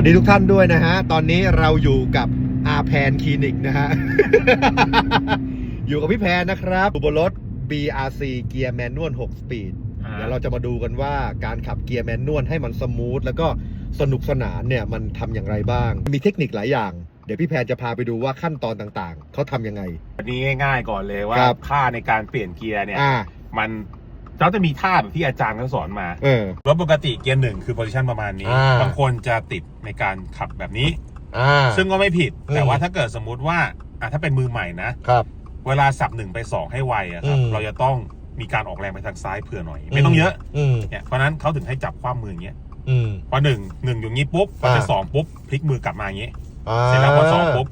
วัสดีทุกท่านด้วยนะฮะ ตอนนี้เราอยู่กับอาแพนคลินิกนะฮะ อยู่กับพี่แพนนะครับอยู่บนรถ BRC เกียร์แมนนวล6สปีดอ่าเดี๋ยวเราจะมาดูกันว่าการขับเกียร์แมนนวลให้มันสมูทแล้วก็สนุกสนานเนี่ยมันทำอย่างไรบ้าง มีเทคนิคหลายอย่าง เดี๋ยวพี่แพนจะพาไปดูว่าขั้นตอนต่างๆ เขาทำยังไงวันนี้ง่ายๆก่อนเลยว่า ครับ ค่าในการเปลี่ยนเกียร์เนี่ย อ่า มัน เราจะมีท่าแบบที่อาจารย์เขาสอนมา เออ รถปกติเกียร์หนึ่งคือโพซิชันประมาณนี้ อ่า บางคนจะติดในการขับแบบนี้ อ่า ซึ่งก็ไม่ผิดอืมแต่ว่าถ้าเกิดสมมุติว่าอะถ้าเป็นมือใหม่นะ ครับ เวลาสับหนึ่งไปสองให้ไวอะครับ อืม เราจะต้องมีการออกแรงไปทางซ้ายเผื่อหน่อย ไม่ต้องเยอะ อืมเนี่ย เพราะฉะนั้นเขาถึงให้จับความมืออย่างเงี้ย อืม พอหนึ่งหนึ่งอยู่งี้ปุ๊บ พอไปอ่า สองปุ๊บ พลิกมือกลับมาอย่างงี้อ่าเสร็จแล้วพอสองปุ๊บ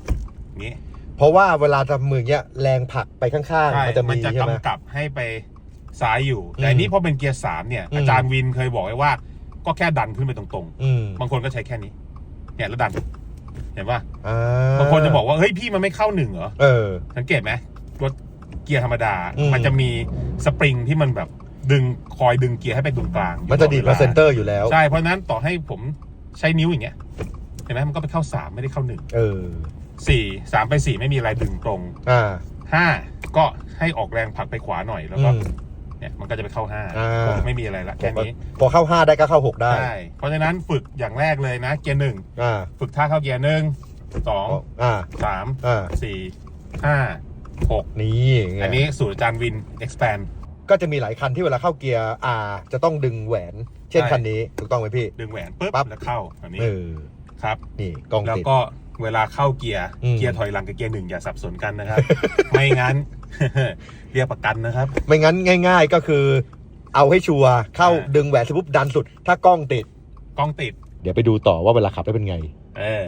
อย่างงี้เพราะว่าเวลาทำมือเนี้ยแรงผลักไปข้างใช่ๆมันจะมันมีจะใช่ไหมกำกับให้ไป ซ้ายอยู่อืมแต่อันนี้พอเป็นเกียร์สามเนี่ยอืมอาจารย์วินเคยบอกไว้ว่า ก็แค่ดันขึ้นไปตรงอืมๆบางคนก็ใช้แค่นี้ เนี่ยแล้วดัน เห็นป่ะอ่บางคนจะบอกว่า เฮ้ยพี่มันไม่เข้าหนึ่งเหรอ เออ สังเกตไหมรถเกียร์ธรรมดาอืมมันจะมีสปริงที่มันแบบดึงคอยดึงเกียร์ให้ไปตรงกลางอยู่มันจะดีดตลมาอวลเซนเตอร์อยู่แล้ว ใช่ เพราะฉะนั้นต่อให้ผมใช้นิ้วอย่างเงี้ย เห็นไหมมันก็ไปเข้าสามไม่ได้เข้าหนึ่งเออสี่สามไปสี่ไม่มีอะไรดึงตรง อ่าห้าก็ให้ออกแรงผลักไปขวาหน่อยแล้วก็อืม เนี่ยมันก็จะไปเข้าห้าอ่าหกไม่มีอะไรละแค่นี้พอเข้าห้าได้ก็เข้าหกได้ ใช่เพราะฉะนั้นฝึกอย่างแรกเลยนะ เกียร์หนึ่งอ่าฝึกท่าเข้าเกียร์หนึ่งสองอ่าสามอ่าสี่ห้าหกนี่ไงอันนี้สูตรอาจารย์วิน expand ก็จะมีหลายคันที่เวลาเข้าเกียร์ R จะต้องดึงแหวน เช่นใช่ คันนี้ถูกต้องไหมพี่ ดึงแหวนปุ๊บปั๊บ แล้วเข้าแบบนี้เออครับ นี่กล้องแล้วติด ก็เวลาเข้าเกียร์อืม เกียร์ถอยหลังกับเกียร์หนึ่งอย่าสับสนกันนะครับ ไม่งั้น เรียกประกันนะครับ ไม่งั้นง่าย ๆ ก็คือ เอาให้ชัวร์เข้าอ่า ดึงแหวนเสร็จปุ๊บดันสุด ถ้ากล้องติด กล้องติด เดี๋ยวไปดูต่อว่าเวลาขับได้เป็นไง เออ